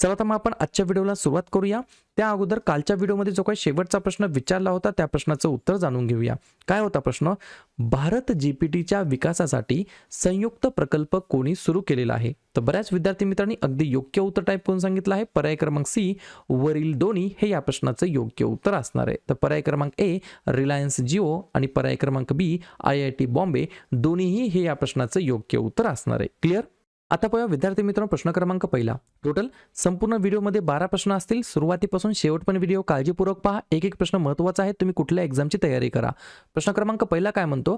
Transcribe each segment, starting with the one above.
चला तर मग आपण आजच्या व्हिडिओला सुरुवात करूया. त्या अगोदर कालच्या व्हिडिओमध्ये जो काही शेवटचा प्रश्न विचारला होता त्या प्रश्नाचं उत्तर जाणून घेऊया. काय होता प्रश्न? भारत जीपीटीच्या विकासासाठी संयुक्त प्रकल्प कोणी सुरू केलेला आहे? तर बऱ्याच विद्यार्थी मित्रांनी अगदी योग्य उत्तर टाईप करून सांगितलं आहे. पर्याय क्रमांक सी वरील दोन्ही हे या प्रश्नाचं योग्य उत्तर असणार आहे. तर पर्याय क्रमांक ए रिलायन्स जिओ आणि पर्याय क्रमांक B I I T Bombay दोन्हीही हे या प्रश्नाचं योग्य उत्तर असणार आहे. क्लिअर आता पाहूया विद्यार्थी मित्रांनो प्रश्न क्रमांक पहिला. टोटल संपूर्ण व्हिडिओमध्ये बारा प्रश्न असतील. सुरुवातीपासून शेवटपर्यंत व्हिडिओ काळजीपूर्वक पहा. एक एक प्रश्न महत्त्वाचा आहे. तुम्ही कुठल्या एक्झामची तयारी करा. प्रश्न क्रमांक पहिला काय म्हणतो?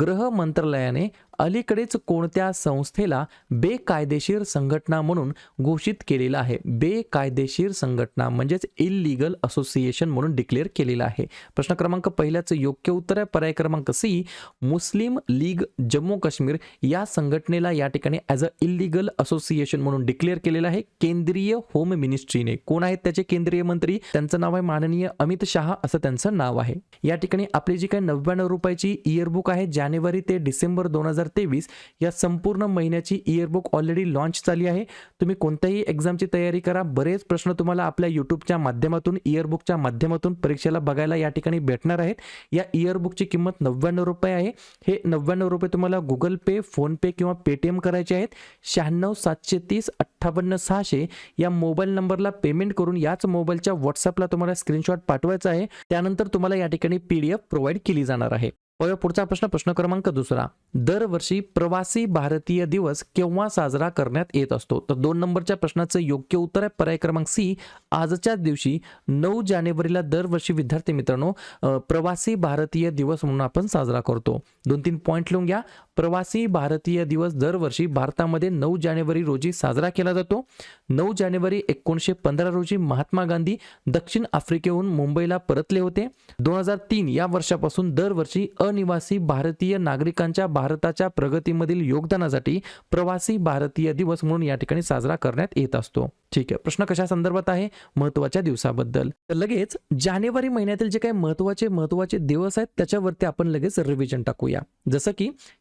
गृह मंत्रालयाने अलीकडेच कोणत्या संस्थेला बेकायदेशीर संघटना म्हणून घोषित केलेलं आहे? बेकायदेशीर संघटना म्हणजेच इलिगल असोसिएशन म्हणून डिक्लेअर केलेलं आहे. प्रश्न क्रमांक पहिल्याचं योग्य उत्तर आहे. पर्याय क्रमांक सी मुस्लिम लीग जम्मू काश्मीर या संघटनेला या ठिकाणी ॲज अ इलिगल असोसिएशन म्हणून डिक्लेअर केलेलं आहे केंद्रीय होम मिनिस्ट्रीने कोण आहेत त्याचे केंद्रीय मंत्री? त्यांचं नाव आहे माननीय अमित शहा असं त्यांचं नाव आहे. या ठिकाणी आपली जी काही नव्याण्णव रुपयाची इयरबुक आहे जानेवारी ते डिसेंबर दोन हजार तेवीस या संपूर्ण महिन्याची इयरबुक ऑलरेडी लॉन्च झाली आहे. तुम्ही कोणत्याही एक्झामची तयारी करा. बरेच प्रश्न तुम्हाला आपल्या युट्यूबच्या माध्यमातून इयरबुकच्या माध्यमातून परीक्षेला बघायला या ठिकाणी भेटणार आहेत. या इयरबुकची किंमत नव्याण्णव रुपये आहे. हे नव्याण्णव रुपये तुम्हाला गुगल पे फोनपे किंवा पेटीएम करायचे आहेत. शहाण्णव सातशे तीस अठ्ठावन्न सहाशे या मोबाईल नंबरला पेमेंट करून याच मोबाईलच्या व्हॉट्सअपला तुम्हाला स्क्रीनशॉट पाठवायचा आहे. त्यानंतर तुम्हाला या ठिकाणी पीडीएफ प्रोव्हाइड केली जाणार आहे. पुढचा प्रश्न प्रश्न क्रमांक दुसरा. दरवर्षी प्रवासी भारतीय दिवस केव्हा साजरा करण्यात येत असतो? तर दोन नंबरच्या प्रश्नाचं योग्य उत्तर आहे पर्याय क्रमांक सी आजच्या दिवशी नऊ जानेवारीला दरवर्षी विद्यार्थी मित्रांनो प्रवासी भारतीय दिवस म्हणून आपण साजरा करतो. दोन तीन पॉईंट लिहून घ्या. प्रवासी भारतीय दिवस दरवर्षी भारतामध्ये नऊ जानेवारी रोजी साजरा केला जातो. नऊ जानेवारी एकोणीसशे पंधरा रोजी महात्मा गांधी दक्षिण आफ्रिकेहून मुंबईला परतले होते. दोन हजार तीन या वर्षापासून दरवर्षी अनिवासी भारतीय नागरिकांच्या भारताच्या प्रगतीमधील योगदानासाठी प्रवासी भारतीय दिवस म्हणून या ठिकाणी साजरा करण्यात येत असतो. ठीक आहे प्रश्न कशा संदर्भात आहे? महत्त्वाच्या दिवसाबद्दल. तर लगेच जानेवारी महिन्यातील जे काही महत्त्वाचे महत्त्वाचे दिवस आहेत त्याच्यावरती आपण लगेच रिव्हिजन टाकूया. जसं की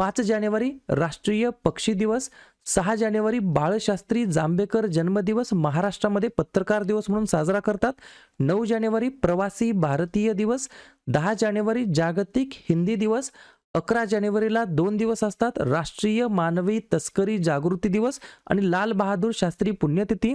पाच जानेवारी राष्ट्रीय पक्षी दिवस सहा जानेवारी बाळशास्त्री जांभेकर जन्मदिवस महाराष्ट्रामध्ये पत्रकार दिवस म्हणून साजरा करतात. नऊ जानेवारी प्रवासी भारतीय दिवस दहा जानेवारी जागतिक हिंदी दिवस अकरा जानेवारीला दोन दिवस असतात राष्ट्रीय मानवी तस्करी जागृती दिवस आणि लाल बहादूर शास्त्री पुण्यतिथी.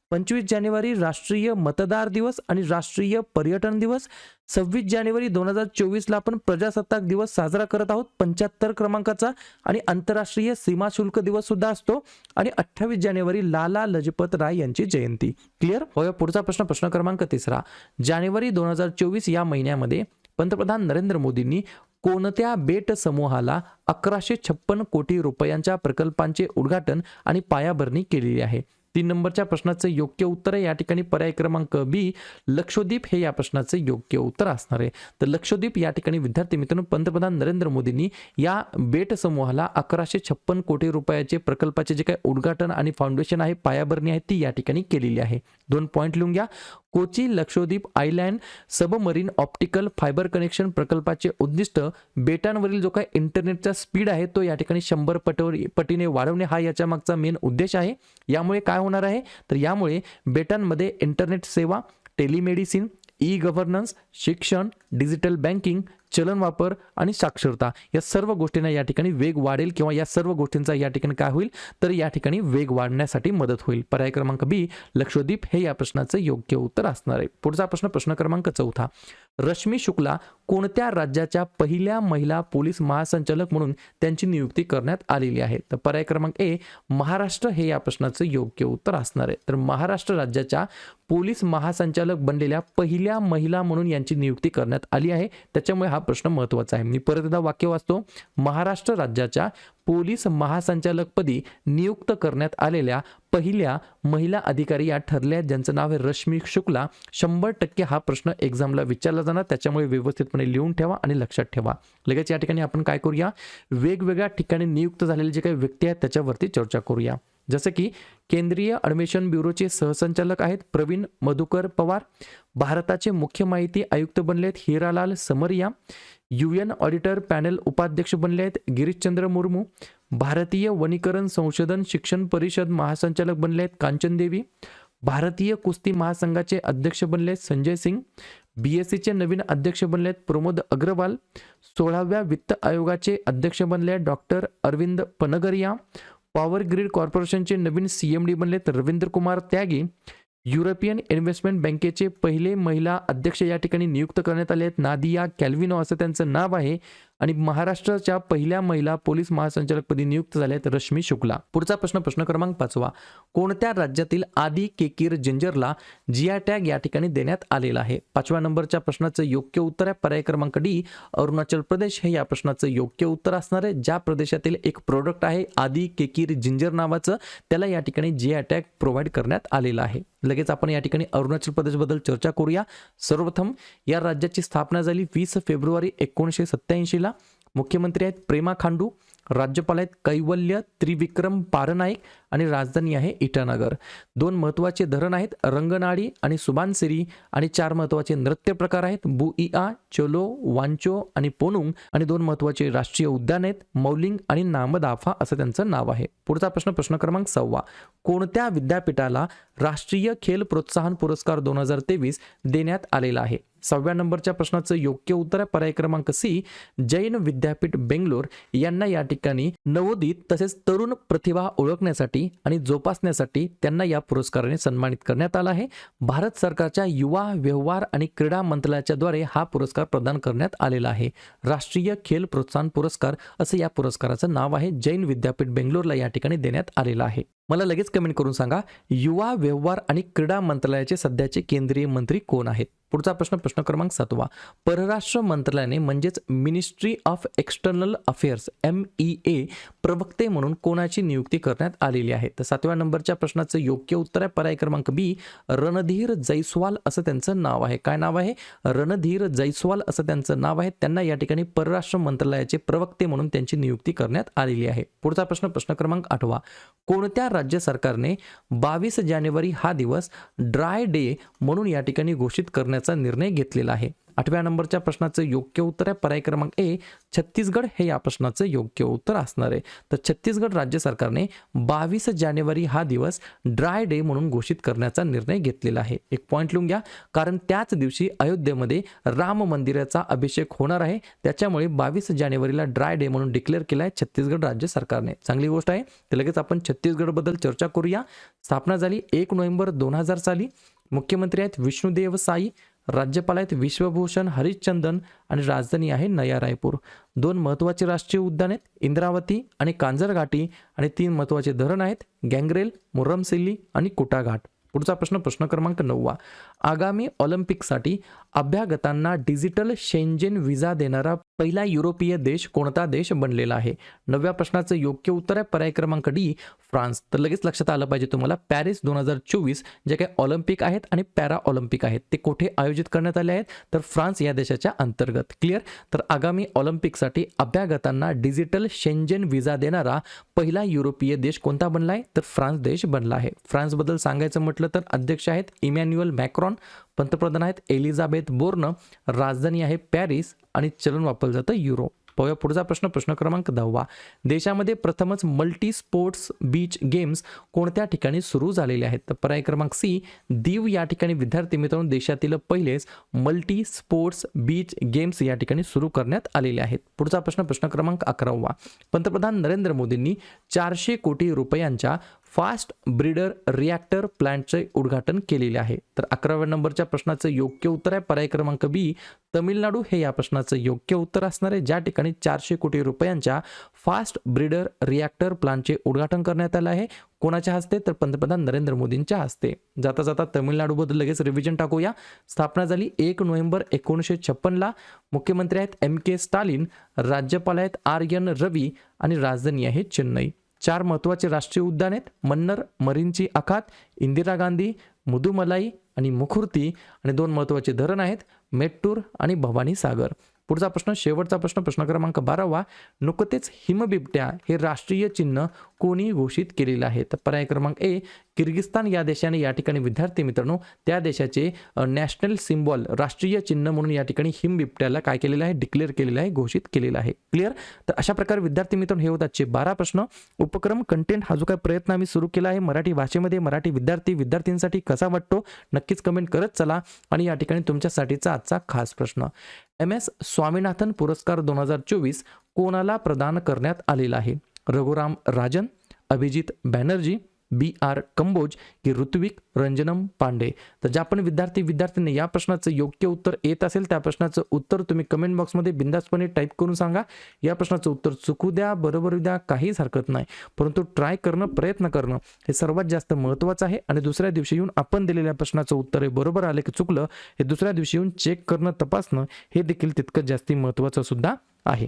पंचवीस जानेवारी राष्ट्रीय मतदार दिवस आणि राष्ट्रीय पर्यटन दिवस. सव्वीस जानेवारी दोन हजार चोवीसला आपण प्रजासत्ताक दिवस साजरा करत आहोत. पंच्याहत्तर क्रमांकाचा आणि आंतरराष्ट्रीय सीमा शुल्क दिवस सुद्धा असतो. आणि अठ्ठावीस जानेवारी लाला लजपत राय यांची जयंती. क्लिअर? होय पुढचा प्रश्न प्रश्न क्रमांक तिसरा. जानेवारी दोन हजार चोवीस या महिन्यामध्ये पंतप्रधान नरेंद्र मोदींनी कोणत्या बेट समूहाला अकराशे छप्पन कोटी रुपयांच्या प्रकल्पांचे उद्घाटन आणि पायाभरणी केलेली आहे? तीन नंबरच्या प्रश्नाचं योग्य उत्तर आहे. या ठिकाणी पर्याय क्रमांक बी लक्षद्वीप हे या प्रश्नाचं योग्य उत्तर असणार आहे. तर लक्षद्वीप या ठिकाणी विद्यार्थी मित्रांनो पंतप्रधान नरेंद्र मोदींनी या बेट समूहाला अकराशे छप्पन कोटी रुपयाचे प्रकल्पाचे जे काही उद्घाटन आणि फाउंडेशन आहे पायाभरणी आहे ती या ठिकाणी केलेली आहे. दोन पॉईंट लिहून घ्या. Kochi Lakshadweep island submarine optical fibre connection प्रकल्पाचे उद्दिष्ट बेटांवरील जो काही इंटरनेटचा स्पीड आहे तो या ठिकाणी शंभर पटवरी पटीने वाढवणे हा याच्या मागचा मेन उद्देश आहे. यामुळे काय होणार आहे? तर यामुळे बेटांमध्ये इंटरनेट सेवा टेलिमेडिसिन ई गव्हर्नन्स शिक्षण डिजिटल बँकिंग चलन वापर आणि साक्षरता या सर्व गोष्टींना या ठिकाणी वेग वाढेल किंवा या सर्व गोष्टींचा या ठिकाणी काय होईल? तर या ठिकाणी वेग वाढण्यासाठी मदत होईल. पर्याय क्रमांक बी लक्षद्वीप हे या प्रश्नाचं योग्य उत्तर असणार आहे. पुढचा प्रश्न प्रश्न क्रमांक चौथा. रश्मी शुक्ला कोणत्या राज्याच्या पहिल्या महिला पोलीस महासंचालक म्हणून त्यांची नियुक्ती करण्यात आलेली आहे? तर पर्याय क्रमांक ए महाराष्ट्र हे या प्रश्नाचं योग्य उत्तर असणार आहे. तर महाराष्ट्र राज्याच्या पोलीस महासंचालक बनलेल्या पहिल्या महिला म्हणून यांची नियुक्ती करण्यात आली आहे. त्याच्यामुळे हा प्रश्न महत्त्वाचा आहे. मी परत एकदा वाक्य वाचतो. महाराष्ट्र राज्याच्या पोलीस महासंचालकपदी नियुक्त करण्यात आलेल्या पहिल्या महिला अधिकारी या ठरल्या. ज्यांचं नाव आहे रश्मी शुक्ला. शंभर टक्के हा प्रश्न एक्झामला विचारला जाणार. त्याच्यामुळे व्यवस्थितपणे लिहून ठेवा आणि लक्षात ठेवा. लगेच या ठिकाणी आपण काय करूया? वेगवेगळ्या ठिकाणी नियुक्त झालेले जे काही व्यक्ती आहेत त्याच्यावरती चर्चा करूया. जसं की केंद्रीय ॲडमिशन ब्युरोचे सहसंचालक आहेत प्रवीण मधुकर पवार भारताचे मुख्य माहिती आयुक्त बनले आहेत हिरालाल समरिया यू एन ऑडिटर पॅनल उपाध्यक्ष बनले आहेत गिरीशचंद्र मुर्मू भारतीय वनीकरण संशोधन शिक्षण परिषद महासंचालक बनले आहेत कांचन देवी भारतीय कुस्ती महासंघाचे अध्यक्ष बनले आहेत संजय सिंग बी एस सीचे नवीन अध्यक्ष बनले आहेत प्रमोद अग्रवाल सोळाव्या वित्त आयोगाचे अध्यक्ष बनले आहेत doctor Arvind Panagariya power grid कॉर्पोरेशनचे नवीन सीएमडी बनलेत रवींद्र कुमार त्यागी युरोपियन इन्व्हेस्टमेंट बँकेचे पहिले महिला अध्यक्ष या ठिकाणी नियुक्त करण्यात आले आहेत. नादिया कॅल्विनो असं त्यांचं नाव आहे. आणि महाराष्ट्राच्या पहिल्या महिला पोलीस महासंचालकपदी नियुक्त झाल्या आहेत रश्मी शुक्ला. पुढचा प्रश्न प्रश्न क्रमांक पाचवा. कोणत्या राज्यातील आदी केकीर जिंजरला जिया टॅग या ठिकाणी देण्यात आलेला आहे? पाचव्या नंबरच्या प्रश्नाचं योग्य उत्तर आहे पर्याय क्रमांक डी. अरुणाचल प्रदेश हे या प्रश्नाचं योग्य उत्तर असणार आहे. ज्या प्रदेशातील एक प्रोडक्ट आहे आदी केकीर जिंजर नावाचं त्याला या ठिकाणी जिया टॅग प्रोव्हाइड करण्यात आलेला आहे. लगेच आपण या ठिकाणी अरुणाचल प्रदेशबद्दल चर्चा करूया. सर्वप्रथम या राज्याची स्थापना झाली वीस फेब्रुवारी एकोणीसशे सत्याऐंशीला मुख्यमंत्री आहेत प्रेमा खांडू राज्यपाल आहेत कैवल्य त्रिविक्रम पारनाईक आणि राजधानी आहे इटानगर. दोन महत्त्वाचे धरण आहेत रंगनाडी आणि सुबानसिरी आणि चार महत्त्वाचे नृत्य प्रकार आहेत बुईआ चोलो वांचो आणि पोनुंग आणि दोन महत्त्वाचे राष्ट्रीय उद्यान आहेत मौलिंग आणि नामदाफा असं त्यांचं नाव आहे. पुढचा प्रश्न प्रश्न क्रमांक सव्वा. कोणत्या विद्यापीठाला राष्ट्रीय खेल प्रोत्साहन पुरस्कार दोन हजार तेवीस देण्यात आलेला आहे? सहाव्या नंबरच्या प्रश्नाचं योग्य उत्तर आहे. पर्याय क्रमांक सी जैन विद्यापीठ बेंगलोर यांना या ठिकाणी नवोदित तसेच तरुण प्रतिभा ओळखण्यासाठी आणि जोपासण्यासाठी त्यांना या पुरस्काराने सन्मानित करण्यात आला आहे. भारत सरकारच्या युवा व्यवहार आणि क्रीडा मंत्रालयाच्या द्वारे हा पुरस्कार प्रदान करण्यात आलेला आहे. राष्ट्रीय खेल प्रोत्साहन पुरस्कार असं या पुरस्काराचं नाव आहे. जैन विद्यापीठ बेंगलोरला या ठिकाणी देण्यात आलेला आहे. मला लगेच कमेंट करून सांगा युवा व्यवहार आणि क्रीडा मंत्रालयाचे सध्याचे केंद्रीय मंत्री कोण आहेत? पुढचा प्रश्न प्रश्न क्रमांक सातवा. परराष्ट्र मंत्रालयाने म्हणजेच ministry of external affairs M E A प्रवक्ते म्हणून कोणाची नियुक्ती करण्यात आलेली आहे? तर सातव्या नंबरच्या प्रश्नाचं योग्य उत्तर आहे. पर्याय क्रमांक बी रणधीर जैस्वाल असं त्यांचं नाव आहे. काय नाव आहे? रणधीर जैस्वाल असं त्यांचं नाव आहे. त्यांना या ठिकाणी परराष्ट्र मंत्रालयाचे प्रवक्ते म्हणून त्यांची नियुक्ती करण्यात आलेली आहे. पुढचा प्रश्न प्रश्न क्रमांक आठवा. कोणत्या राज्य सरकारने बावीस जानेवारी हा दिवस ड्राय डे म्हणून या ठिकाणी घोषित करण्यात करण्याचा निर्णय घेतलेला आहे. आठव्या नंबरच्या प्रश्नाचं योग्य उत्तर आहे. पर्याय क्रमांक ए छत्तीसगड हे या प्रश्नाचं योग्य उत्तर असणार आहे. तर छत्तीसगड राज्य सरकारने बावीस जानेवारी हा दिवस ड्राय डे म्हणून घोषित करण्याचा निर्णय घेतलेला आहे. एक पॉईंट लिहून घ्या. कारण त्याच दिवशी अयोध्येमध्ये राम मंदिराचा अभिषेक होणार आहे. त्याच्यामुळे बावीस जानेवारीला ड्राय डे म्हणून डिक्लेअर केला आहे छत्तीसगड राज्य सरकारने. चांगली गोष्ट आहे. तर लगेच आपण छत्तीसगडबद्दल चर्चा करूया. स्थापना झाली एक नोव्हेंबर दोन हजार साली. मुख्यमंत्री आहेत विष्णुदेव साई. राज्यपाल आहेत विश्वभूषण हरिश्चंदन आणि राजधानी आहे नया रायपूर. दोन महत्त्वाचे राष्ट्रीय उद्यान आहेत इंद्रावती आणि कांजरघाटी आणि तीन महत्त्वाचे धरण आहेत गँग्रेल मुर्रमसिल्ली आणि कुटाघाट. पुढचा प्रश्न प्रश्न क्रमांक नववा. आगामी ऑलिम्पिकसाठी अभ्यागतांना डिजिटल शेंजेन व्हिसा देणारा पहिला युरोपीय देश कोणता देश बनलेला आहे? नवव्या प्रश्नाचं योग्य उत्तर आहे पर्याय क्रमांक डी फ्रान्स. तर लगेच लक्षात आलं पाहिजे तुम्हाला पॅरिस दोन हजार चोवीस जे काही ऑलिम्पिक आहेत आणि पॅरा ऑलिम्पिक आहेत ते कुठे आयोजित करण्यात आले आहेत? तर फ्रान्स या देशाच्या अंतर्गत. क्लिअर? तर आगामी ऑलिम्पिकसाठी अभ्यागतांना डिजिटल शेंजेन व्हिसा देणारा पहिला युरोपीय देश कोणता बनला आहे? तर फ्रान्स देश बनला आहे. फ्रान्सबद्दल सांगायचं म्हटलं तर अध्यक्ष आहेत इमॅन्युअल मॅक्रॉन पंतप्रधान आहेत एलिझाबेथ बोर्न राजधानी आहे पॅरिस आणि चलन वापरलं जातं युरो पाहूया पुढचा प्रश्न प्रश्न क्रमांक दहावा. देशामध्ये प्रथमच मल्टी स्पोर्ट्स बीच गेम्स कोणत्या ठिकाणी सुरू झालेले आहेत? तर पर्याय क्रमांक सी दीव या ठिकाणी विद्यार्थी मित्रांनो देशातील पहिलेच मल्टी स्पोर्ट्स बीच गेम्स या ठिकाणी सुरू करण्यात आलेले आहेत. पुढचा प्रश्न प्रश्न क्रमांक अकरावा. पंतप्रधान नरेंद्र मोदींनी चारशे कोटी रुपयांच्या फास्ट ब्रीडर रिॲक्टर प्लांटचे उद्घाटन केलेले आहे. तर अकराव्या नंबरच्या प्रश्नाचं योग्य उत्तर आहे पर्याय क्रमांक बी. तमिळनाडू हे या प्रश्नाचं योग्य उत्तर असणार आहे. ज्या ठिकाणी चारशे कोटी रुपयांच्या फास्ट ब्रीडर रिॲक्टर प्लांटचे उद्घाटन करण्यात आलं आहे. कोणाच्या हस्ते? तर पंतप्रधान नरेंद्र मोदींच्या हस्ते. जाता जाता तमिळनाडूबद्दल लगेच रिव्हिजन टाकूया. स्थापना झाली एक नोव्हेंबर एकोणीसशे छप्पनला. मुख्यमंत्री आहेत एम के स्टालिन राज्यपाल आहेत आर एन रवी आणि राजधानी आहे चेन्नई. चार महत्त्वाचे राष्ट्रीय उद्यान आहेत. मन्नर मरीनची आखात इंदिरा गांधी मुदुमलाई आणि मुखुर्ती आणि दोन महत्त्वाचे धरण आहेत मेट्टूर आणि भवानी सागर. पुढचा प्रश्न शेवटचा प्रश्न प्रश्न क्रमांक बारावा. नुकतेच हिमबिबट्या हे राष्ट्रीय चिन्ह कोणी घोषित केलेलं आहे. तर पर्याय क्रमांक ए किर्गिस्तान या देशाने या ठिकाणी विद्यार्थी मित्रांनो त्या देशाचे नॅशनल सिम्बॉल राष्ट्रीय चिन्ह म्हणून या ठिकाणी हिमबिबट्याला काय केलेलं आहे? डिक्लेअर केलेलं आहे घोषित केलेलं आहे. क्लिअर? तर अशा प्रकारे विद्यार्थी मित्रांनो हे होतात आजचे बारा प्रश्न. उपक्रम कंटेंट हा जो काय प्रयत्न आम्ही सुरू केला आहे मराठी भाषेमध्ये मराठी विद्यार्थी विद्यार्थ्यांसाठी कसा वाटतो? नक्कीच कमेंट करत चला. आणि या ठिकाणी तुमच्यासाठीचा आजचा खास प्रश्न. एम एस स्वामीनाथन पुरस्कार दोन हजार चोवीस कोणाला प्रदान करण्यात आलेला आहे? रघुराम राजन अभिजित बॅनर्जी बी आर कंबोज की ऋत्विक रंजनम पांडे. तर ज्या पण विद्यार्थी विद्यार्थ्यांनी या प्रश्नाचं योग्य उत्तर येत असेल त्या प्रश्नाचं उत्तर तुम्ही कमेंट बॉक्समध्ये बिंदासपणे टाईप करून सांगा. या प्रश्नाचं उत्तर चुकू द्या बरोबर द्या काहीच हरकत नाही. परंतु ट्राय करणं प्रयत्न करणं हे सर्वात जास्त महत्त्वाचं आहे. आणि दुसऱ्या दिवशी येऊन आपण दिलेल्या प्रश्नाचं उत्तर हे बरोबर आलं की चुकलं हे दुसऱ्या दिवशी येऊन चेक करणं तपासणं हे देखील तितकं जास्ती महत्त्वाचं सुद्धा आहे.